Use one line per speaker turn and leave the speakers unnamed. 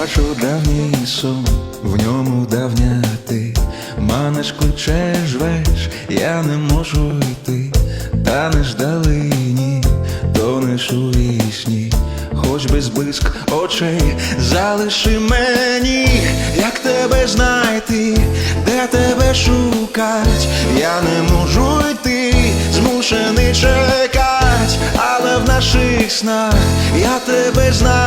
Бачу давній сон, в ньому давня ти. Манеш кличеш, жвеш, я не можу йти, танеш далині, тонеш у вісні, хоч без блиск очей, залиши мені, як тебе знайти, де тебе шукать, я не можу йти, змушений чекать, але в наших снах я тебе знаю.